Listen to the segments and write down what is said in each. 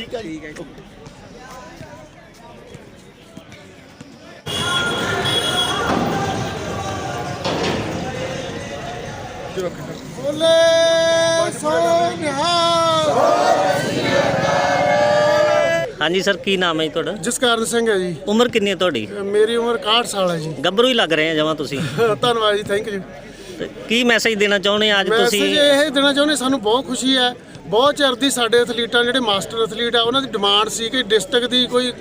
ਠੀਕ ਹੈ ਜੀ। ਬੋਲੇ ਸੋਨਿਹਾ ਹਾਂਜੀ ਸਰ ਕੀ ਨਾਮ ਹੈ ਜੀ ਤੁਹਾਡਾ? ਜਸਕਰਨ ਸਿੰਘ ਹੈ ਜੀ। ਉਮਰ ਕਿੰਨੀ ਹੈ ਤੁਹਾਡੀ? ਮੇਰੀ ਉਮਰ 61 ਸਾਲ ਹੈ ਜੀ। ਗੱਭਰੂ ਹੀ ਲੱਗ ਰਹੇ ਆ ਜਮਾਂ ਤੁਸੀਂ। ਧੰਨਵਾਦ ਜੀ ਥੈਂਕ ਯੂ ਕੀ ਮੈਸੇਜ ਦੇਣਾ ਚਾਹੁੰਦੇ ਆ ਅੱਜ ਮੈਸੇਜ ਤੁਸੀਂ? ਇਹ ਦੇਣਾ ਚਾਹੁੰਦੇ ਸਾਨੂੰ ਬਹੁਤ ਖੁਸ਼ੀ ਹੈ। ਬਹੁਤ ਚਿਰ ਦੀ ਸਾਡੇ ਐਥਲੀਟਾਂ ਜਿਹੜੇ ਮਾਸਟਰ ਐਥਲੀਟ ਆ, ਉਹਨਾਂ ਦੀ ਡਿਮਾਂਡ ਸੀ ਕਿ ਡਿਸਟ੍ਰਿਕਟ ਦੀ ਕੋਈ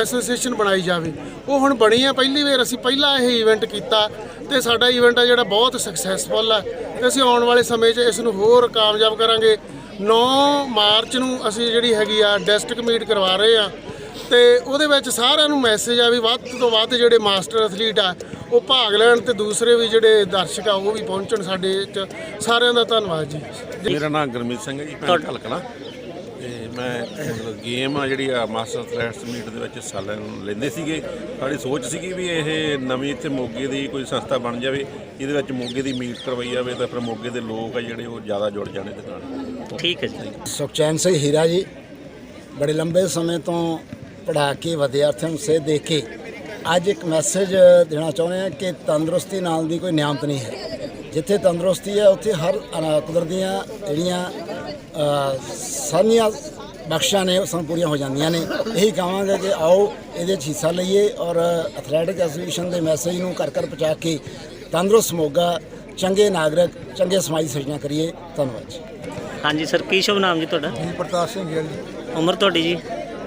ਐਸੋਸੀਏਸ਼ਨ ਬਣਾਈ ਜਾਵੇ। ਉਹ ਹੁਣ ਬਣੀ ਆ, ਪਹਿਲੀ ਵਾਰ ਅਸੀਂ ਪਹਿਲਾ ਇਹ ਇਵੈਂਟ ਕੀਤਾ ਤੇ ਸਾਡਾ ਇਵੈਂਟ ਆ ਜਿਹੜਾ ਬਹੁਤ ਸਕਸੈਸਫੁਲ ਆ। ਤੇ ਅਸੀਂ ਆਉਣ ਵਾਲੇ ਸਮੇਂ 'ਚ ਇਸ ਨੂੰ ਹੋਰ ਕਾਮਯਾਬ ਕਰਾਂਗੇ। 9 ਮਾਰਚ ਨੂੰ ਅਸੀਂ ਜਿਹੜੀ ਹੈਗੀ ਆ ਡਿਸਟ੍ਰਿਕਟ ਮੀਟ ਕਰਵਾ ਰਹੇ ਆ। ਤੇ ਉਹਦੇ ਵਿੱਚ ਸਾਰਿਆਂ ਨੂੰ ਮੈਸੇਜ ਆ ਵੀ ਵੱਧ ਤੋਂ ਵੱਧ ਜਿਹੜੇ ਮਾਸਟਰ ਐਥਲੀਟ ਆ ਉਹ ਭਾਗ ਲੈਣ ਤੇ ਦੂਸਰੇ ਵੀ ਜਿਹੜੇ ਦਰਸ਼ਕ ਆ ਉਹ ਵੀ ਪਹੁੰਚਣ ਸਾਡੇ ਚ। ਸਾਰਿਆਂ ਦਾ ਧੰਨਵਾਦ ਜੀ। ਮੇਰਾ ਨਾਮ ਗੁਰਮੀਤ ਸਿੰਘ ਹੈ ਜੀ ਪਿੰਡ ਕਲਕਣਾ ਤੇ ਮੈਂ ਮਤਲਬ ਗੇਮ ਆ ਜਿਹੜੀ ਆ ਮਾਸਟਰ ਐਥਲੈਟਸ ਮੀਟ ਦੇ ਵਿੱਚ ਹਿੱਸਾ ਲੈਂਦੇ ਸੀਗੇ। ਸਾਡੀ ਸੋਚ ਸੀਗੀ ਵੀ ਇਹ ਨਵੀਂ ਇੱਥੇ ਮੋਗੇ ਦੀ ਕੋਈ ਸੰਸਥਾ ਬਣ ਜਾਵੇ ਇਹਦੇ ਵਿੱਚ ਮੋਗੇ ਦੀ ਮੀਟ ਕਰਵਾਈ ਜਾਵੇ ਤਾਂ ਫਿਰ ਮੋਗੇ ਦੇ ਲੋਕ ਆ ਜਿਹੜੇ ਉਹ ਜ਼ਿਆਦਾ ਜੁੜ ਜਾਣ ਇਹਦੇ ਨਾਲ। ਠੀਕ ਹੈ ਜੀ। ਸੁਖਚੈਨ ਸਿੰਘ ਹੀਰਾ ਜੀ ਬੜੇ ਲੰਬੇ ਸਮੇਂ ਤੋਂ ਪੜ੍ਹਾ ਕੇ ਵਿਦਿਆਰਥੀਆਂ ਨੂੰ ਸੇਧ ਦੇ ਕੇ ਅੱਜ ਇੱਕ ਮੈਸੇਜ ਦੇਣਾ ਚਾਹੁੰਦੇ ਹਾਂ ਕਿ ਤੰਦਰੁਸਤੀ ਨਾਲ ਦੀ ਕੋਈ ਨਿਆਮਤ ਨਹੀਂ ਹੈ। ਜਿੱਥੇ ਤੰਦਰੁਸਤੀ ਹੈ ਉੱਥੇ ਹਰ ਕੁਦਰਤ ਦੀਆਂ ਜਿਹੜੀਆਂ ਅ, ਸਾਰੀਆਂ ਬਖਸ਼ਾਂ ਨੇ ਉਹ ਸਾਨੂੰ ਪੂਰੀਆਂ ਹੋ ਜਾਂਦੀਆਂ ਨੇ। ਇਹੀ ਕਹਾਂਗੇ ਕਿ ਆਓ ਇਹਦੇ 'ਚ ਹਿੱਸਾ ਲਈਏ ਔਰ ਐਥਲੈਟਿਕ ਐਸੋਸੀਏਸ਼ਨ ਦੇ ਮੈਸੇਜ ਨੂੰ ਘਰ ਘਰ ਪਹੁੰਚਾ ਕੇ ਤੰਦਰੁਸਤ ਮੋਗਾ ਚੰਗੇ ਨਾਗਰਿਕ ਚੰਗੇ ਸਮਾਜ ਸਿਰਜਣਾ ਕਰੀਏ। ਧੰਨਵਾਦ ਜੀ। ਹਾਂਜੀ ਸਰ ਕੀ ਸ਼ੁਭ ਨਾਮ ਜੀ ਤੁਹਾਡਾ? ਜੀ ਪ੍ਰਤਾਪ ਸਿੰਘ ਜੀ। ਉਮਰ ਤੁਹਾਡੀ ਜੀ?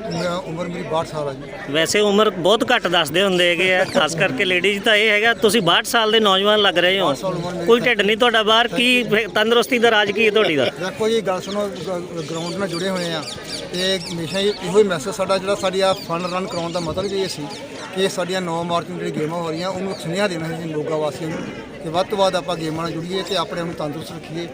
ਮੇਰਾ ਉਮਰ ਮੇਰੀ 62 ਸਾਲ ਆ ਜੀ। ਵੈਸੇ ਉਮਰ ਬਹੁਤ ਘੱਟ ਦੱਸਦੇ ਹੁੰਦੇ ਹੈਗੇ ਆ ਖਾਸ ਕਰਕੇ ਲੇਡੀਜ਼ ਤਾਂ ਇਹ ਹੈਗਾ ਤੁਸੀਂ 62 ਸਾਲ ਦੇ ਨੌਜਵਾਨ ਲੱਗ ਰਹੇ ਹੋ। ਸਾਲ ਉਮਰ ਮੇਰੀ ਕੋਈ ਢਿੱਡ ਨਹੀਂ ਤੁਹਾਡਾ ਬਾਹਰ ਕੀ ਤੰਦਰੁਸਤੀ ਦਾ ਰਾਜ ਕੀ ਹੈ ਤੁਹਾਡੀ ਦਾ? ਦੇਖੋ ਜੀ ਗੱਲ ਸੁਣੋ ਗਰਾਊਂਡ ਨਾਲ ਜੁੜੇ ਹੋਏ ਆ ਤੇ ਹਮੇਸ਼ਾ ਹੀ ਇਹੋ ਹੀ ਮੈਸੇਜ ਸਾਡਾ ਜਿਹੜਾ ਸਾਡੀ ਆ ਫਨ ਰਨ ਕਰਾਉਣ ਦਾ ਮਤਲਬ ਇਹ ਸੀ ਕਿ ਸਾਡੀਆਂ 9 ਮਾਰਚ ਨੂੰ ਜਿਹੜੀ ਗੇਮਾਂ ਹੋ ਰਹੀਆਂ ਉਹਨੂੰ ਸੁਨੇਹਾ ਦੇਣਾ ਸੀ ਮੋਗਾ ਵਾਸੀਆਂ ਨੂੰ ਕਿ ਵੱਧ ਤੋਂ ਵੱਧ ਆਪਾਂ ਗੇਮਾਂ ਨਾਲ ਜੁੜੀਏ ਤੇ ਆਪਣੇ ਆਪ ਨੂੰ ਤੰਦਰੁਸਤ ਰੱਖੀਏ।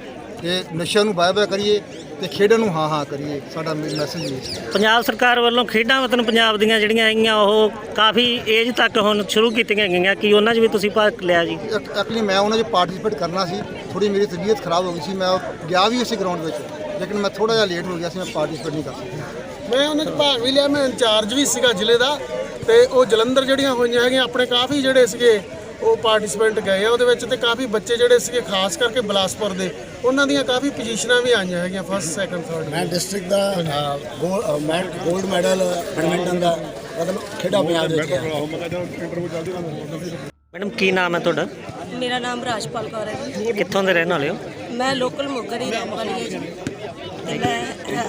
ਤੇ ਨਸ਼ਿਆਂ ਨੂੰ ਬਾਏ ਬਾਏ ਕਰੀਏ ਤੇ ਖੇਡਾਂ ਨੂੰ ਹਾਂ ਹਾਂ ਕਰੀਏ ਸਾਡਾ ਮੈਸੇਜ ਇਹ ਪੰਜਾਬ ਸਰਕਾਰ ਵੱਲੋਂ ਖੇਡਾਂ ਵਤਨ ਪੰਜਾਬ ਦੀਆਂ ਜਿਹੜੀਆਂ ਹੈਗੀਆਂ ਉਹ ਕਾਫੀ ਏਜ ਤੱਕ ਹੁਣ ਸ਼ੁਰੂ ਕੀਤੀਆਂ ਗਈਆਂ ਕੀ ਉਹਨਾਂ 'ਚ ਵੀ ਤੁਸੀਂ ਭਾਗ ਲਿਆ ਜੀ? ਐਕਚੁਅਲੀ ਮੈਂ ਉਹਨਾਂ 'ਚ ਪਾਰਟਿਸਿਪੇਟ ਕਰਨਾ ਸੀ ਥੋੜੀ ਮੇਰੀ ਤਬੀਅਤ ਖਰਾਬ ਹੋ ਗਈ ਸੀ ਮੈਂ ਗਿਆ ਵੀ ਸੀ ਗਰਾਊਂਡ ਵਿੱਚ ਲੇਕਿਨ ਮੈਂ ਥੋੜਾ ਜਿਹਾ ਲੇਟ ਹੋ ਗਿਆ ਸੀ ਮੈਂ ਪਾਰਟਿਸਿਪੇਟ ਨਹੀਂ ਕਰ ਸਕਿਆ। ਮੈਂ ਉਹਨਾਂ 'ਚ ਭਾਗ ਵੀ ਲਿਆ ਮੈਂ ਇੰਚਾਰਜ ਵੀ ਸੀਗਾ ਜ਼ਿਲ੍ਹੇ ਦਾ ਤੇ ਉਹ ਜਲੰਧਰ ਜਿਹੜੀਆਂ ਹੋਈਆਂ ਹੈਗੀਆਂ ਆਪਣੇ ਕਾਫੀ ਜਿਹੜੇ ਸੀਗੇ ਉਹ ਪਾਰਟਿਸਪੈਂਟ ਗਏ ਆ ਉਹਦੇ ਵਿੱਚ ਤੇ ਕਾਫੀ ਬੱਚੇ ਜਿਹੜੇ ਸੀਗੇ ਖਾਸ ਕਰਕੇ ਬਲਾਸਪੁਰ ਦੇ ਉਹਨਾਂ ਦੀਆਂ ਕਾਫੀ ਪੋਜੀਸ਼ਨਾਂ ਵੀ ਆਈਆਂ ਹੈਗੀਆਂ ਫਸਟ ਸੈਕੰਡ ਥਰਡ ਮੈਂ ਡਿਸਟ੍ਰਿਕਟ ਦਾ ਅ, ਗੋਲ- ਅ, ਮੈਂ 골ਡ ਮੈਡਲ ਬੈਡਮਿੰਟਨ ਦਾ ਮਤਲਬ ਖੇਡਾਂ ਪੰਜਾਬ ਦੇ ਵਿੱਚ। ਮੈਡਮ ਕੀ ਨਾਮ ਹੈ ਤੁਹਾਡਾ? ਮੇਰਾ ਨਾਮ ਰਾਜਪਾਲ ਕੌਰ ਹੈ ਜੀ। ਕਿੱਥੋਂ ਦੇ ਰਹਿਣ ਵਾਲੇ ਹੋ? ਮੈਂ ਲੋਕਲ ਮੋਗਾ ਦੀ ਰਹਿਣ ਵਾਲੀ ਹਾਂ ਜੀ। ਤੇ ਮੈਂ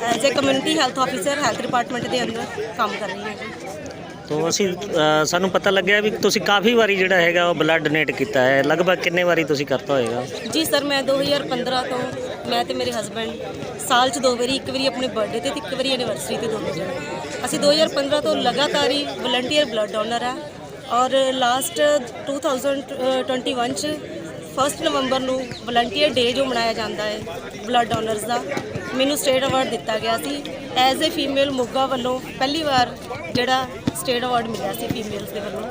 as a community health officer health department ਦੇ ਅੰਦਰ ਕੰਮ ਕਰ ਰਹੀ ਹਾਂ ਜੀ। ਤੋਂ ਅਸੀਂ ਅ, ਸਾਨੂੰ ਪਤਾ ਲੱਗਿਆ ਵੀ ਤੁਸੀਂ ਕਾਫੀ ਵਾਰੀ ਜਿਹੜਾ ਹੈਗਾ ਉਹ ਬਲੱਡ ਡੋਨੇਟ ਕੀਤਾ ਹੈ। ਲਗਭਗ ਕਿੰਨੇ ਵਾਰੀ ਤੁਸੀਂ ਕਰਤਾ ਹੋਏਗਾ? ਜੀ ਸਰ ਮੈਂ 2015 ਤੋਂ ਮੈਂ ਤੇ ਮੇਰੇ ਹਸਬੰਡ ਸਾਲ 'ਚ ਦੋ ਵਾਰੀ ਇੱਕ ਵਾਰੀ ਆਪਣੇ ਬਰਥਡੇ ਤੇ ਤੇ ਇੱਕ ਵਾਰੀ ਐਨੀਵਰਸਰੀ ਤੇ ਦੋਨੋਂ ਜਣੇ। ਅਸੀਂ 2015 ਤੋਂ ਲਗਾਤਾਰ ਹੀ ਵਲੰਟੀਅਰ ਬਲੱਡ ਡੋਨਰ ਆ ਔਰ ਲਾਸਟ 2021 ਚ 1 ਨਵੰਬਰ ਨੂੰ ਵਲੰਟੀਅਰ ਡੇ ਜੋ ਮਨਾਇਆ ਜਾਂਦਾ ਹੈ ਬਲੱਡ ਡੋਨਰਸ ਦਾ ਮੈਨੂੰ ਸਟੇਟ ਅਵਾਰਡ ਦਿੱਤਾ ਗਿਆ ਸੀ। ਐਜ਼ ਅ ਫੀਮੇਲ ਮੋਗਾ ਵੱਲੋਂ ਪਹਿਲੀ ਵਾਰ ਜਿਹੜਾ ਸਟੇਟ ਅਵਾਰਡ ਮਿਲਿਆ ਸੀ ਫੀਮੇਲਸ ਦੇ ਵੱਲੋਂ।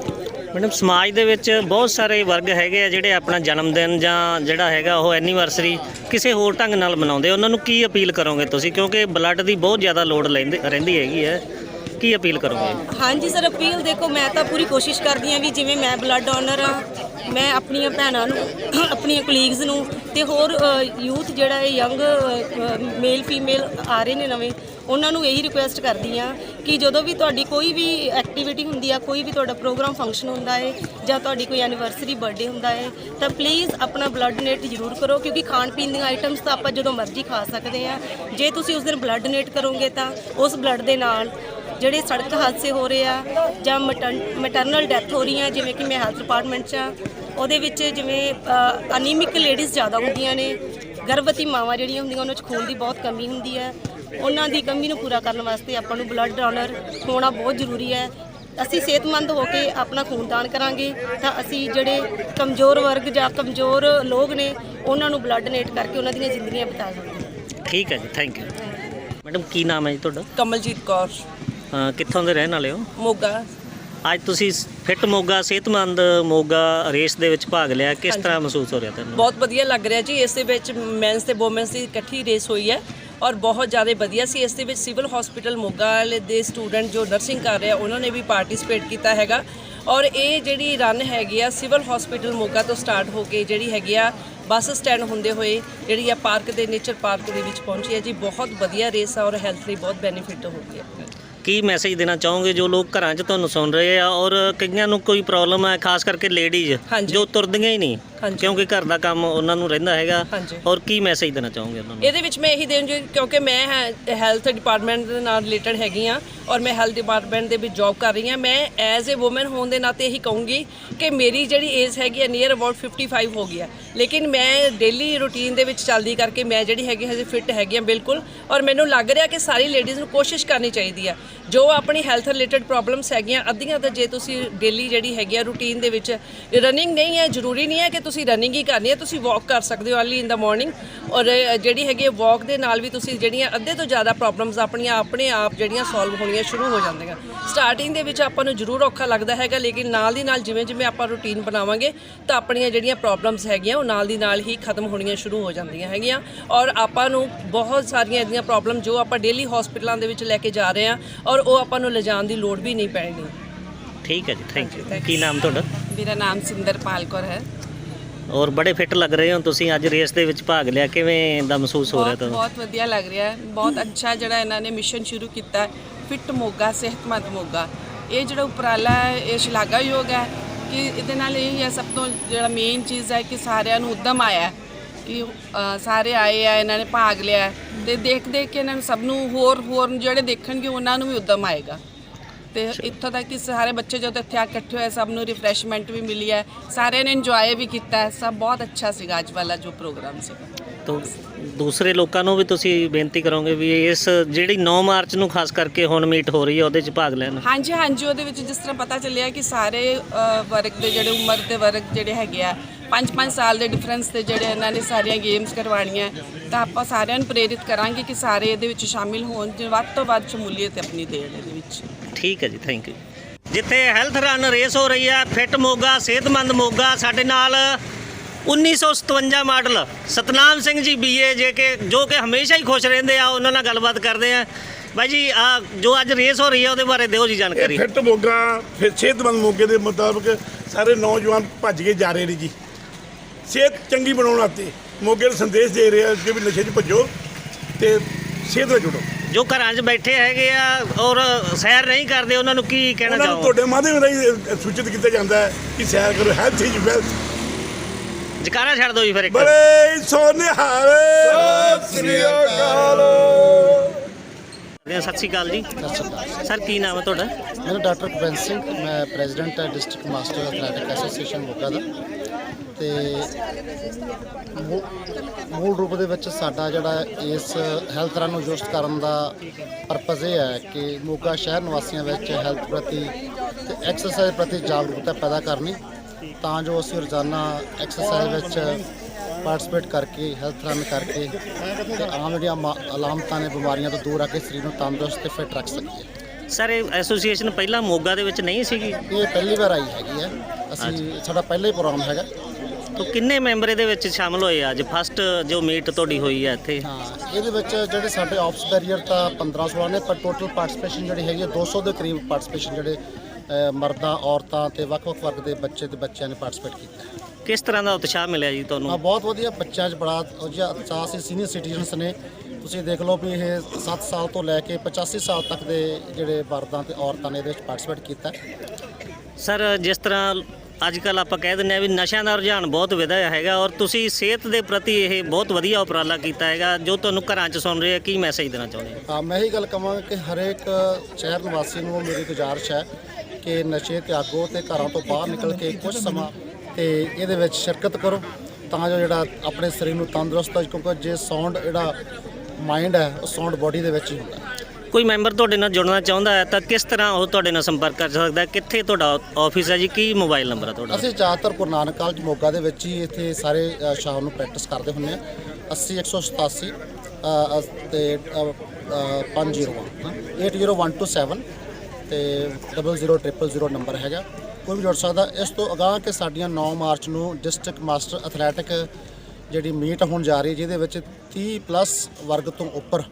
ਮੈਡਮ ਸਮਾਜ ਦੇ ਵਿੱਚ ਬਹੁਤ ਸਾਰੇ ਵਰਗ ਹੈਗੇ ਆ ਜਿਹੜੇ ਆਪਣਾ ਜਨਮ ਦਿਨ ਜਾਂ ਜਿਹੜਾ ਹੈਗਾ ਉਹ ਐਨੀਵਰਸਰੀ ਕਿਸੇ ਹੋਰ ਢੰਗ ਨਾਲ ਮਨਾਉਂਦੇ ਉਹਨਾਂ ਨੂੰ ਕੀ ਅਪੀਲ ਕਰੋਗੇ ਤੁਸੀਂ? ਕਿਉਂਕਿ ਬਲੱਡ ਦੀ ਬਹੁਤ ਜ਼ਿਆਦਾ ਲੋੜ ਲੈਂਦੀ ਰਹਿੰਦੀ ਹੈਗੀ ਹੈ। ਕੀ ਅਪੀਲ ਕਰੋਗੇ? ਹਾਂਜੀ ਸਰ ਅਪੀਲ ਦੇਖੋ ਮੈਂ ਤਾਂ ਪੂਰੀ ਕੋਸ਼ਿਸ਼ ਕਰਦੀ ਹਾਂ ਵੀ ਜਿਵੇਂ ਮੈਂ ਬਲੱਡ ਡੋਨਰ ਆ ਮੈਂ ਆਪਣੀਆਂ ਭੈਣਾਂ ਨੂੰ ਆਪਣੀਆਂ ਕੁਲੀਗਸ ਨੂੰ ਤੇ ਹੋਰ ਯੂਥ ਜਿਹੜਾ ਹੈ ਯੰਗ ਮੇਲ ਫੀਮੇਲ ਆ ਰਹੇ ਨੇ ਨਵੇਂ ਉਹਨਾਂ ਨੂੰ ਇਹੀ ਰਿਕੁਐਸਟ ਕਰਦੀ ਆ ਕਿ ਜਦੋਂ ਵੀ ਤੁਹਾਡੀ ਕੋਈ ਵੀ ਐਕਟੀਵਿਟੀ ਹੁੰਦੀ ਆ, ਕੋਈ ਵੀ ਤੁਹਾਡਾ ਪ੍ਰੋਗਰਾਮ ਫੰਕਸ਼ਨ ਹੁੰਦਾ ਹੈ ਜਾਂ ਤੁਹਾਡੀ ਕੋਈ ਐਨੀਵਰਸਰੀ ਬਰਥਡੇ ਹੁੰਦਾ ਹੈ ਤਾਂ ਪਲੀਜ਼ ਆਪਣਾ ਬਲੱਡ ਡੋਨੇਟ ਜ਼ਰੂਰ ਕਰੋ, ਕਿਉਂਕਿ ਖਾਣ ਪੀਣ ਦੀਆਂ ਆਈਟਮਸ ਤਾਂ ਆਪਾਂ ਜਦੋਂ ਮਰਜ਼ੀ ਖਾ ਸਕਦੇ ਆ। ਜੇ ਤੁਸੀਂ ਉਸ ਦਿਨ ਬਲੱਡ ਡੋਨੇਟ ਕਰੋਗੇ ਤਾਂ ਉਸ ਬਲੱਡ ਦੇ ਨਾਲ ਜਿਹੜੇ ਸੜਕ ਹਾਦਸੇ ਹੋ ਰਹੇ ਆ, ਜਾਂ ਮੈਟਰਨਲ ਡੈਥ ਹੋ ਰਹੀਆਂ, ਜਿਵੇਂ ਕਿ ਮੈਂ ਹੈਲਥ ਡਿਪਾਰਟਮੈਂਟ 'ਚ ਆ, ਉਹਦੇ ਵਿੱਚ ਜਿਵੇਂ ਅਨੀਮਿਕ ਲੇਡੀਜ਼ ਜ਼ਿਆਦਾ ਹੁੰਦੀਆਂ ਨੇ, ਗਰਭਵਤੀ ਮਾਵਾਂ ਜਿਹੜੀਆਂ ਹੁੰਦੀਆਂ, ਉਹਨਾਂ 'ਚ ਖੂਨ ਦੀ ਬਹੁਤ ਕਮੀ ਹੁੰਦੀ ਹੈ ਉਹਨਾਂ ਦੀ ਕਮੀ ਨੂੰ ਪੂਰਾ ਕਰਨ ਵਾਸਤੇ ਆਪਾਂ ਨੂੰ ਬਲੱਡ ਡੋਨਰ ਹੋਣਾ ਬਹੁਤ ਜ਼ਰੂਰੀ ਹੈ। ਅਸੀਂ ਸਿਹਤਮੰਦ ਹੋ ਕੇ ਆਪਣਾ ਖੂਨ ਦਾਨ ਕਰਾਂਗੇ ਤਾਂ ਅਸੀਂ ਜਿਹੜੇ ਕਮਜ਼ੋਰ ਵਰਗ ਜਾਂ ਕਮਜ਼ੋਰ ਲੋਕ ਨੇ ਉਹਨਾਂ ਨੂੰ ਬਲੱਡ ਡੋਨੇਟ ਕਰਕੇ ਉਹਨਾਂ ਦੀਆਂ ਜ਼ਿੰਦਗੀਆਂ ਬਤਾ ਸਕਦੇ ਹਾਂ। ਠੀਕ ਹੈ ਜੀ ਥੈਂਕ ਯੂ ਮੈਡਮ ਕੀ ਨਾਮ ਹੈ ਜੀ ਤੁਹਾਡਾ? ਕਮਲਜੀਤ ਕੌਰ। ਅ, ਕਿੱਥੋਂ ਦੇ ਰਹਿਣ ਵਾਲੇ ਹੋ? ਮੋਗਾ। ਅੱਜ ਤੁਸੀਂ ਫਿੱਟ ਮੋਗਾ ਸਿਹਤਮੰਦ ਮੋਗਾ ਰੇਸ ਦੇ ਵਿੱਚ ਭਾਗ ਲਿਆ। ਕਿਸ ਤਰ੍ਹਾਂ ਮਹਿਸੂਸ ਹੋ ਰਿਹਾ ਤੁਹਾਨੂੰ? ਬਹੁਤ ਵਧੀਆ ਲੱਗ ਰਿਹਾ ਜੀ। ਇਸ ਦੇ ਵਿੱਚ ਮੈਨਸ ਤੇ ਵੂਮਨਸ ਦੀ ਇਕੱਠੀ ਰੇਸ ਹੋਈ ਹੈ। ਔਰ ਬਹੁਤ ਜ਼ਿਆਦਾ ਵਧੀਆ ਸੀ। ਇਸ ਦੇ ਵਿੱਚ ਸਿਵਲ ਹਸਪੀਟਲ ਮੋਗਾ ਵਾਲੇ ਦੇ ਸਟੂਡੈਂਟ ਜੋ ਨਰਸਿੰਗ ਕਰ ਰਹੇ ਆ ਉਹਨਾਂ ਨੇ ਵੀ ਪਾਰਟਿਸਿਪੇਟ ਕੀਤਾ ਹੈਗਾ। ਔਰ ਇਹ ਜਿਹੜੀ ਰਨ ਹੈਗੀ ਆ ਸਿਵਲ ਹਸਪੀਟਲ ਮੋਗਾ ਤੋਂ ਸਟਾਰਟ ਹੋ ਕੇ ਜਿਹੜੀ ਹੈਗੀ ਆ ਬੱਸ ਸਟੈਂਡ ਹੁੰਦੇ ਹੋਏ ਜਿਹੜੀ ਆ ਪਾਰਕ ਦੇ ਨੇਚਰ ਪਾਰਕ ਦੇ ਵਿੱਚ ਪਹੁੰਚੀ ਹੈ ਜੀ। ਬਹੁਤ ਵਧੀਆ ਰੇਸ ਆ ਔਰ ਹੈਲਥ ਲਈ ਬਹੁਤ ਬੈਨੀਫਿਟ ਹੋ ਗਿਆ ਕੀ ਮੈਸੇਜ ਦੇਣਾ ਚਾਹੋਗੇ ਜੋ ਲੋਕ ਘਰਾਂ 'ਚ ਤੁਹਾਨੂੰ ਸੁਣ ਰਹੇ ਆ? ਔਰ ਕਈਆਂ ਨੂੰ ਕੋਈ ਪ੍ਰੋਬਲਮ ਹੈ ਖਾਸ ਕਰਕੇ ਲੇਡੀਜ਼। ਜੋ ਤੁਰਦੀਆਂ ਹੀ ਨਹੀਂ। ਹਾਂਜੀ। ਕਿਉਂਕਿ ਘਰ ਦਾ ਕੰਮ ਉਹਨਾਂ ਨੂੰ ਰਹਿੰਦਾ ਹੈਗਾ। ਹਾਂਜੀ। ਔਰ ਕੀ ਮੈਸੇਜ ਦੇਣਾ ਚਾਹੋਗੇ ਉਹਨਾਂ ਨੂੰ? ਇਹਦੇ ਵਿੱਚ ਮੈਂ ਇਹੀ ਦੇਣ ਜੋ ਕਿਉਂਕਿ ਮੈਂ ਹੈਲਥ ਡਿਪਾਰਟਮੈਂਟ ਦੇ ਨਾਲ ਰਿਲੇਟਡ ਹੈਗੀ ਆ ਔਰ ਮੈਂ ਹੈਲਥ ਡਿਪਾਰਟਮੈਂਟ ਦੇ ਵਿੱਚ ਜੌਬ ਕਰ ਰਹੀ ਆ। ਮੈਂ ਐਜ਼ ਅ ਔਮਨ ਹੋਣ ਦੇ ਨਾਤੇ ਇਹੀ ਕਹੂੰਗੀ ਕਿ ਮੇਰੀ ਜਿਹੜੀ ਏਜ ਹੈਗੀ ਆ ਨੀਅਰ ਅਬਾਊਟ 55 ਹੋ ਗਈ ਆ। ਲੇਕਿਨ ਮੈਂ ਡੇਲੀ ਰੂਟੀਨ ਦੇ ਵਿੱਚ ਚੱਲਦੀ ਕਰਕੇ ਮੈਂ ਜਿਹੜੀ ਹੈਗੀ ਹਜੇ ਫਿੱਟ ਹੈਗੀ ਆ ਬਿਲਕੁਲ। ਔਰ ਮੈਨੂੰ ਲੱਗ ਰਿਹਾ ਕਿ ਸਾਰੀ ਲੇਡੀਜ਼ ਨੂੰ ਕੋਸ਼ਿਸ਼ ਕਰਨੀ ਚਾਹੀਦੀ ਆ। ਜੋ ਆਪਣੀ ਹੈਲਥ ਰਿਲੇਟਡ ਪ੍ਰੋਬਲਮਸ ਹੈਗੀਆਂ ਅੱਧੀਆਂ ਤਾਂ ਜੇ ਤੁਸੀਂ ਡੇਲੀ ਜਿਹੜੀ ਹੈਗੀ ਆ ਰੂਟੀਨ ਦੇ ਵਿੱਚ ਰਨਿੰਗ ਨਹੀਂ ਹੈ ਜ਼ਰੂਰੀ ਨਹੀਂ ਹੈ ਕਿ ਤੁਸੀਂ ਰਨਿੰਗ ਹੀ ਕਰਨੀ ਹੈ ਤੁਸੀਂ ਵਾਕ ਕਰ ਸਕਦੇ ਹੋ ਅਰਲੀ ਇਨ ਦਾ ਮਾਰਨਿੰਗ ਔਰ ਜਿਹੜੀ ਹੈਗੀ ਵਾਕ ਦੇ ਨਾਲ ਵੀ ਤੁਸੀਂ ਜਿਹੜੀਆਂ ਅੱਧੇ ਤੋਂ ਜ਼ਿਆਦਾ ਪ੍ਰੋਬਲਮਸ ਆਪਣੀਆਂ ਆਪਣੇ ਆਪ ਜਿਹੜੀਆਂ ਸੋਲਵ ਹੋਣੀਆਂ ਸ਼ੁਰੂ ਹੋ ਜਾਂਦੀਆਂ। ਸਟਾਰਟਿੰਗ ਦੇ ਵਿੱਚ ਆਪਾਂ ਨੂੰ ਜ਼ਰੂਰ ਔਖਾ ਲੱਗਦਾ ਹੈਗਾ ਲੇਕਿਨ ਨਾਲ ਦੀ ਨਾਲ ਜਿਵੇਂ ਜਿਵੇਂ ਆਪਾਂ ਰੂਟੀਨ ਬਣਾਵਾਂਗੇ ਤਾਂ ਆਪਣੀਆਂ ਜਿਹੜੀਆਂ ਪ੍ਰੋਬਲਮਸ ਹੈਗੀਆਂ ਉਹ ਨਾਲ ਦੀ ਨਾਲ ਹੀ ਖਤਮ ਹੋਣੀਆਂ ਸ਼ੁਰੂ ਹੋ ਜਾਂਦੀਆਂ ਹੈਗੀਆਂ। ਔਰ ਆਪਾਂ ਨੂੰ ਬਹੁਤ ਸਾਰੀਆਂ ਇਹਦੀਆਂ ਪ੍ਰੋਬਲਮ ਜੋ ਆਪਾਂ ਡੇਲੀ ਹਸਪੀਟਲਾਂ ਦੇ ਵਿੱਚ ਲੈ ਕੇ ਜਾ ਰਹੇ ਹਾਂ ਔਰ ਉਹ ਆਪਾਂ ਨੂੰ ਲਿਜਾਣ ਦੀ ਲੋੜ ਵੀ ਨਹੀਂ ਪੈਣੀ। ਠੀਕ ਹੈ ਜੀ ਥੈਂਕ ਯੂ ਕੀ ਨਾਮ ਤੁਹਾਡਾ? ਮੇਰਾ ਨਾਮ ਸਿੰਦਰਪਾਲ ਕੌਰ ਹੈ। ਔਰ ਬੜੇ ਫਿੱਟ ਲੱਗ ਰਹੇ ਹੋ ਤੁਸੀਂ ਅੱਜ ਰੇਸ ਦੇ ਵਿੱਚ ਭਾਗ ਲਿਆ ਕਿਵੇਂ ਦਾ ਮਹਿਸੂਸ ਹੋ ਰਿਹਾ ਬਹੁਤ ਤੁਹਾਨੂੰ? ਬਹੁਤ ਵਧੀਆ ਲੱਗ ਰਿਹਾ ਹੈ। ਬਹੁਤ ਅੱਛਾ ਜਿਹੜਾ ਇਹਨਾਂ ਨੇ ਮਿਸ਼ਨ ਸ਼ੁਰੂ ਕੀਤਾ ਹੈ। ਫਿੱਟ ਮੋਗਾ ਸਿਹਤਮੰਦ ਮੋਗਾ। ਇਹ ਜਿਹੜਾ ਉਪਰਾਲਾ ਹੈ ਇਹ ਸ਼ਲਾਘਾਯੋਗ ਹੈ ਕਿ ਇਹਦੇ ਨਾਲ ਇਹ ਹੈ ਸਭ ਤੋਂ ਜਿਹੜਾ ਮੇਨ ਚੀਜ਼ ਹੈ ਕਿ ਸਾਰਿਆਂ ਨੂੰ ਉਦਮ ਆਇਆ ਹੈ ਕਿ ਅ, ਸਾਰੇ ਆਏ ਆ ਇਹਨਾਂ ਨੇ ਭਾਗ ਲਿਆ ਹੈ। ਤੇ ਦੇਖ ਦੇਖ ਕੇ ਇਹਨਾਂ ਨੂੰ ਸਭ ਨੂੰ ਹੋਰ ਹੋਰ ਜਿਹੜੇ ਦੇਖਣਗੇ ਉਹਨਾਂ ਨੂੰ ਵੀ ਉਦਮ ਆਏਗਾ। ਤੇ ਇੱਥੋਂ ਤੱਕ ਕਿ ਸਾਰੇ ਬੱਚੇ ਜਦੋਂ ਇੱਥੇ ਆ ਕੇ ਇਕੱਠੇ ਹੋਏ ਸਭ ਨੂੰ ਰਿਫਰੈਸ਼ਮੈਂਟ ਵੀ ਮਿਲੀ ਹੈ। ਸਾਰਿਆਂ ਨੇ ਇੰਜੋਏ ਵੀ ਕੀਤਾ ਹੈ। ਸਭ ਬਹੁਤ ਅੱਛਾ ਸੀਗਾ ਅੱਜ ਵਾਲਾ ਜੋ ਪ੍ਰੋਗਰਾਮ ਸੀਗਾ। ਤਾਂ ਦੂਸਰੇ ਲੋਕਾਂ ਨੂੰ ਵੀ ਤੁਸੀਂ ਬੇਨਤੀ ਕਰੋਗੇ ਵੀ ਇਸ ਜਿਹੜੀ 9 ਮਾਰਚ ਨੂੰ ਖਾਸ ਕਰਕੇ ਹੁਣ ਮੀਟ ਹੋ ਰਹੀ ਹੈ ਉਹਦੇ 'ਚ ਭਾਗ ਲੈਣ। ਹਾਂਜੀ ਹਾਂਜੀ ਉਹਦੇ ਵਿੱਚ ਜਿਸ ਤਰ੍ਹਾਂ ਪਤਾ ਚੱਲਿਆ ਕਿ ਸਾਰੇ ਅ, ਵਰਗ ਦੇ ਜਿਹੜੇ ਉਮਰ ਦੇ ਵਰਗ ਜਿਹੜੇ ਹੈਗੇ ਆ 5-5 ਸਾਲ ਦੇ ਡਿਫਰੈਂਸ ਤੇ ਜਿਹੜੇ ਇਹਨਾਂ ਨੇ ਸਾਰੀਆਂ ਗੇਮਸ ਕਰਵਾਉਣੀਆਂ ਤਾਂ ਆਪਾਂ ਸਾਰਿਆਂ ਨੂੰ ਪ੍ਰੇਰਿਤ ਕਰਾਂਗੇ ਕਿ ਸਾਰੇ ਇਹਦੇ ਵਿੱਚ ਸ਼ਾਮਿਲ ਹੋਣ ਜੇ ਵੱਧ ਤੋਂ ਵੱਧ ਸ਼ਮੂਲੀਅਤ ਆਪਣੀ ਦੇਣ ਇਹਦੇ ਵਿੱਚ। ਠੀਕ ਹੈ ਜੀ ਥੈਂਕ ਯੂ ਜਿੱਥੇ ਹੈਲਥ ਰਨ ਰੇਸ ਹੋ ਰਹੀ ਹੈ ਫਿੱਟ ਮੋਗਾ ਸਿਹਤਮੰਦ ਮੋਗਾ ਸਾਡੇ ਨਾਲ 1957 ਮਾਡਲ ਸਤਨਾਮ ਸਿੰਘ ਜੀ ਬੀਏ ਜੇ ਕਿ ਜੋ ਕਿ ਹਮੇਸ਼ਾ ਹੀ ਖੁਸ਼ ਰਹਿੰਦੇ ਆ ਉਹਨਾਂ ਨਾਲ ਗੱਲਬਾਤ ਕਰਦੇ ਆ। ਬਾਈ ਜੀ ਆ ਜੋ ਅੱਜ ਰੇਸ ਹੋ ਰਹੀ ਹੈ ਉਹਦੇ ਬਾਰੇ ਦਿਓ ਜੀ ਜਾਣਕਾਰੀ। ਫਿੱਟ ਮੋਗਾ ਫਿਰ ਸਿਹਤਮੰਦ ਮੋਗੇ ਦੇ ਮੁਤਾਬਕ ਸਾਰੇ ਨੌਜਵਾਨ ਭੱਜ ਕੇ ਜਾ ਰਹੇ ਨੇ ਜੀ। ਸਿਹਤ ਚੰਗੀ ਬਣਾਉਣ ਵਾਸਤੇ ਮੋਗੇ ਨੂੰ ਸੰਦੇਸ਼ ਦੇ ਰਿਹਾ ਕਿ ਵੀ ਨਸ਼ੇ 'ਚ ਭੱਜੋ ਤੇ ਸਿਹਤ ਨਾਲ ਜੁੜੋ। ਜੋ ਘਰਾਂ 'ਚ ਬੈਠੇ ਹੈਗੇ ਆ ਔਰ ਸੈਰ ਨਹੀਂ ਕਰਦੇ ਉਹਨਾਂ ਨੂੰ ਕੀ ਕਹਿਣਾ ਉਹਨਾਂ ਨੂੰ ਚਾਹੋ ਤੁਹਾਡੇ ਮਾਧਿਅਮ ਰਾਹੀਂ ਸੂਚਿਤ ਕੀਤਾ ਜਾਂਦਾ ਹੈ ਕਿ ਸੈਰ ਕਰੋ ਹੈਲਥ ਇਜ਼ ਵੈਲਥ ਜਕਾਰਾ ਛੱਡ ਦਿਓ ਜੀ ਫਿਰ ਇੱਕ। ਬੜੇ ਸੋਨਿਹਾਰੇ ਸਤਿ ਸ੍ਰੀ ਅਕਾਲ। ਸਤਿ ਸ਼੍ਰੀ ਅਕਾਲ ਜੀ। ਸਰ ਕੀ ਨਾਮ ਹੈ ਤੁਹਾਡਾ? ਮੇਰਾ ਡਾਕਟਰ ਕੁਲਵੰਤ ਸਿੰਘ ਮੈਂ ਪ੍ਰੈਜ਼ੀਡੈਂਟ ਹੈ district master athletic association Moga ਦਾ। ਤੇ ਮੂ- ਮੂਲ ਰੂਪ ਦੇ ਵਿੱਚ ਸਾਡਾ ਜਿਹੜਾ ਇਸ ਹੈਲਥ ਰਨ ਨੂੰ ਯੋਜਤ ਕਰਨ ਦਾ ਪਰਪਸ ਇਹ ਹੈ ਕਿ ਮੋਗਾ ਸ਼ਹਿਰ ਨਿਵਾਸੀਆਂ ਵਿੱਚ ਹੈਲਥ ਪ੍ਰਤੀ ਤੇ ਐਕਸਰਸਾਈਜ਼ ਪ੍ਰਤੀ ਜਾਗਰੂਕਤਾ ਪੈਦਾ ਕਰਨੀ ਤਾਂ ਜੋ ਅਸੀਂ ਰੋਜ਼ਾਨਾ ਐਕਸਰਸਾਈਜ਼ ਵਿੱਚ ਪਾਰਟਿਸਿਪੇਟ ਕਰਕੇ ਹੈਲਥ ਰਨ ਕਰਕੇ ਤੇ ਆਮ ਜਿਹੜੀਆਂ ਮਾ- ਅਲਾਮਤਾਂ ਨੇ ਬਿਮਾਰੀਆਂ ਤੋਂ ਦੂਰ ਰੱਖ ਕੇ ਸਰੀਰ ਨੂੰ ਤੰਦਰੁਸਤ ਤੇ ਫਿੱਟ ਰੱਖ ਸਕੀਏ। ਸਰ ਇਹ ਐਸੋਸੀਏਸ਼ਨ ਪਹਿਲਾਂ ਮੋਗਾ ਦੇ ਵਿੱਚ ਨਹੀਂ ਸੀਗੀ? ਇਹ ਪਹਿਲੀ ਵਾਰ ਆਈ ਹੈਗੀ ਹੈ। ਅਸੀਂ ਸਾਡਾ ਪਹਿਲਾ ਹੀ ਪ੍ਰੋਗਰਾਮ ਹੈਗਾ। ਤਾਂ ਕਿੰਨੇ ਮੈਂਬਰ ਇਹਦੇ ਵਿੱਚ ਸ਼ਾਮਲ ਹੋਏ ਆ ਅੱਜ? ਫਸਟ ਜੋ ਮੀਟ ਤੁਹਾਡੀ ਹੋਈ ਹੈ ਇੱਥੇ। ਹਾਂ ਇਹਦੇ ਵਿੱਚ ਜਿਹੜੇ ਸਾਡੇ ਆਫਸ ਬੈਰੀਅਰ ਤਾਂ 15 16 ਨੇ ਪਰ ਟੋਟਲ ਪਾਰਟਿਸਪੇਸ਼ਨ ਜਿਹੜੀ ਹੈਗੀ ਹੈ 200 ਦੇ ਕਰੀਬ ਪਾਰਟਿਸਪੇਸ਼ਨ ਜਿਹੜੇ ਮਰਦਾਂ ਔਰਤਾਂ ਤੇ ਵੱਖ-ਵੱਖ ਵਰਗ ਦੇ ਬੱਚੇ ਤੇ ਬੱਚਿਆਂ ਨੇ ਪਾਰਟਿਸਪੇਟ ਕੀਤਾ ਹੈ। ਕਿਸ ਤਰ੍ਹਾਂ ਦਾ ਉਤਸ਼ਾਹ ਮਿਲਿਆ ਜੀ ਹਾਂ ਤੁਹਾਨੂੰ ਬਹੁਤ ਵਧੀਆ। ਬੱਚਿਆਂ 'ਚ ਬੜਾ ਉਜਿਆ ਉਤਸ਼ਾਹ ਸੀ। ਸੀਨੀਅਰ ਸਿਟੀਜ਼ਨਸ ਨੇ ਤੁਸੀਂ ਦੇਖ ਲਓ ਵੀ ਇਹ 7 ਸਾਲ ਤੋਂ ਲੈ ਕੇ 85 ਸਾਲ ਤੱਕ ਦੇ ਜਿਹੜੇ ਮਰਦਾਂ ਤੇ ਔਰਤਾਂ ਨੇ ਇਹਦੇ ਵਿੱਚ ਪਾਰਟਿਸਪੇਟ ਕੀਤਾ ਹੈ। ਸਰ ਜਿਸ ਤਰ੍ਹਾਂ ਅੱਜ ਕੱਲ ਆਪਾਂ ਕਹਿ ਦਿੰਦੇ ਆ ਵੀ ਨਸ਼ਿਆਂ ਦਾ ਰੁਝਾਨ ਬਹੁਤ ਵਧਿਆ ਹੈਗਾ ਔਰ ਤੁਸੀਂ ਸਿਹਤ ਦੇ ਪ੍ਰਤੀ ਇਹ ਬਹੁਤ ਵਧੀਆ ਉਪਰਾਲਾ ਕੀਤਾ ਹੈਗਾ, ਜੋ ਤੁਹਾਨੂੰ ਘਰਾਂ 'ਚ ਸੁਣ ਰਹੇ ਆ, ਕੀ ਮੈਸੇਜ ਦੇਣਾ ਚਾਹੁੰਦੇ ਆ ਹਾਂ, ਮੈਂ ਇਹੀ ਗੱਲ ਕਹਾਂਗਾ ਕਿ ਹਰੇਕ ਸ਼ਹਿਰ ਨਿਵਾਸੀ ਨੂੰ ਮੇਰੀ ਗੁਜ਼ਾਰਿਸ਼ ਹੈ ਕਿ ਨਸ਼ੇ ਤਿਆਗੋ ਤੇ ਘਰਾਂ ਤੋਂ ਬਾਹਰ ਨਿਕਲ ਕੇ ਕੁਝ ਸਮਾਂ ਤੇ ਇਹਦੇ ਵਿੱਚ ਸ਼ਿਰਕਤ ਕਰੋ, ਤਾਂ ਜੋ ਜਿਹੜਾ ਆਪਣੇ ਸਰੀਰ ਨੂੰ ਤੰਦਰੁਸਤ ਕਿਉਂਕਿ ਜੇ ਸਾਊਂਡ ਜਿਹੜਾ ਮਾਈਂਡ ਹੈ, ਉਹ ਸਾਊਂਡ ਬਾਡੀ ਦੇ ਵਿੱਚ ਹੀ ਹੁੰਦਾ ਕੋਈ ਮੈਂਬਰ ਤੁਹਾਡੇ ਨਾਲ ਜੁੜਨਾ ਚਾਹੁੰਦਾ ਹੈ ਤਾਂ ਕਿਸ ਤਰ੍ਹਾਂ ਉਹ ਤੁਹਾਡੇ ਨਾਲ ਸੰਪਰਕ ਕਰ ਸਕਦਾ ਹੈ? ਕਿੱਥੇ ਤੁਹਾਡਾ ਆਫਿਸ ਹੈ ਜੀ? ਕੀ ਮੋਬਾਈਲ ਨੰਬਰ ਹੈ ਤੁਹਾਡਾ? ਅਸੀਂ ਜ਼ਿਆਦਾਤਰ ਗੁਰੂ ਨਾਨਕ ਕਾਲਜ ਮੋਗਾ ਦੇ ਵਿੱਚ ਹੀ ਇੱਥੇ ਸਾਰੇ ਅ, ਸ਼ਾਮ ਨੂੰ ਪ੍ਰੈਕਟਿਸ ਕਰਦੇ ਹੁੰਦੇ ਆ 80 187 ਅ, ਅ, ਤੇ ਅ, ਅ, 501 80127 ਤੇ 00000 ਨੰਬਰ ਹੈਗਾ। ਕੋਈ ਵੀ ਜੁੜ ਸਕਦਾ। ਇਸ ਤੋਂ ਅਗਾਹ ਕਿ ਸਾਡੀਆਂ 9 ਮਾਰਚ ਨੂੰ ਡਿਸਟ੍ਰਿਕਟ ਮਾਸਟਰ ਐਥਲੈਟਿਕ ਜਿਹੜੀ ਮੀਟ ਹੋਣ ਜਾ ਰਹੀ ਜਿਹਦੇ ਵਿੱਚ 30 ਪਲੱਸ ਵਰਗ ਤੋਂ ਉੱਪਰ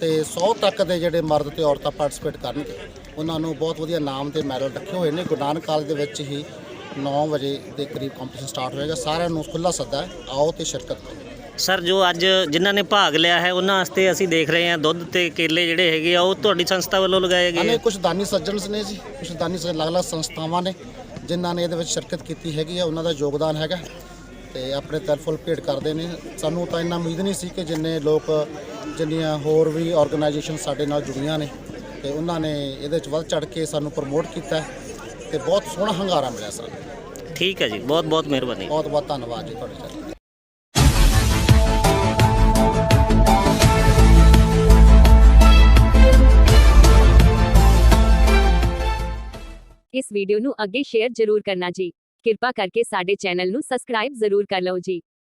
ਤੇ 100 ਤੱਕ ਦੇ ਜਿਹੜੇ ਮਰਦ ਤੇ ਔਰਤਾਂ ਪਾਰਟਿਸਿਪੇਟ ਕਰਨਗੇ ਉਹਨਾਂ ਨੂੰ ਬਹੁਤ ਵਧੀਆ ਨਾਮ ਤੇ ਮੈਡਲ ਰੱਖੇ ਹੋਏ ਨੇ। ਗੁਰੂ ਨਾਨਕ ਕਾਲਜ ਦੇ ਵਿੱਚ ਹੀ 9 ਵਜੇ ਦੇ ਕਰੀਬ ਕੰਪੀਟੀਸ਼ਨ ਸਟਾਰਟ ਹੋਏਗਾ। ਸਾਰਿਆਂ ਨੂੰ ਖੁੱਲਾ ਸੱਦਾ ਹੈ ਆਓ ਤੇ ਸ਼ਿਰਕਤ ਕਰੋ। ਸਰ ਜੋ ਅੱਜ ਜਿਨ੍ਹਾਂ ਨੇ ਭਾਗ ਲਿਆ ਹੈ ਉਹਨਾਂ ਵਾਸਤੇ ਅਸੀਂ ਦੇਖ ਰਹੇ ਹਾਂ ਦੁੱਧ ਤੇ ਕੇਲੇ ਜਿਹੜੇ ਹੈਗੇ ਆ ਉਹ ਤੁਹਾਡੀ ਸੰਸਥਾ ਵੱਲੋਂ ਲਗਾਏ ਗਏ ਆ। ਕੁਝ ਦਾਨੀ ਸੱਜਣਸ ਨੇ ਜੀ ਕੁਝ ਦਾਨੀ ਸੱਜਣ ਅਲੱਗ-ਅਲੱਗ ਸੰਸਥਾਵਾਂ ਨੇ ਜਿਨ੍ਹਾਂ ਨੇ ਇਹਦੇ ਵਿੱਚ ਸ਼ਿਰਕਤ ਕੀਤੀ ਹੈਗੀ ਆ ਉਹਨਾਂ ਦਾ ਯੋਗਦਾਨ ਹੈਗਾ। ਤੇ ਆਪਣੇ ਤਰਫੋਂ ਭੇਟ ਕਰਦੇ ਨੇ। ਸਾਨੂੰ ਤਾਂ ਇੰਨਾ ਉਮੀਦ ਨਹੀਂ ਸੀ ਕਿ ਜਿੰਨੇ ਲੋਕ ਜਿੰਨੀਆਂ ਹੋਰ ਵੀ ਆਰਗੇਨਾਈਜੇਸ਼ਨ ਸਾਡੇ ਨਾਲ ਜੁੜੀਆਂ ਨੇ ਤੇ ਉਹਨਾਂ ਨੇ ਇਹਦੇ ਵਿੱਚ ਵੱਧ ਚੜ ਕੇ ਸਾਨੂੰ ਪ੍ਰਮੋਟ ਕੀਤਾ ਤੇ ਬਹੁਤ ਸੋਹਣਾ ਹੰਗਾਰਾ ਮਿਲਿਆ ਸਾਨੂੰ। ਠੀਕ ਹੈ ਜੀ ਬਹੁਤ ਬਹੁਤ ਮਿਹਰਬਾਨੀ। ਬਹੁਤ ਬਹੁਤ ਧੰਨਵਾਦ ਜੀ ਤੁਹਾਡੇ। ਇਸ ਵੀਡੀਓ ਨੂੰ ਅੱਗੇ ਸ਼ੇਅਰ ਜ਼ਰੂਰ ਕਰਨਾ ਜੀ। ਕਿਰਪਾ ਕਰਕੇ ਸਾਡੇ ਚੈਨਲ ਨੂੰ ਸਬਸਕ੍ਰਾਈਬ ਜ਼ਰੂਰ ਕਰ ਲਓ ਜੀ।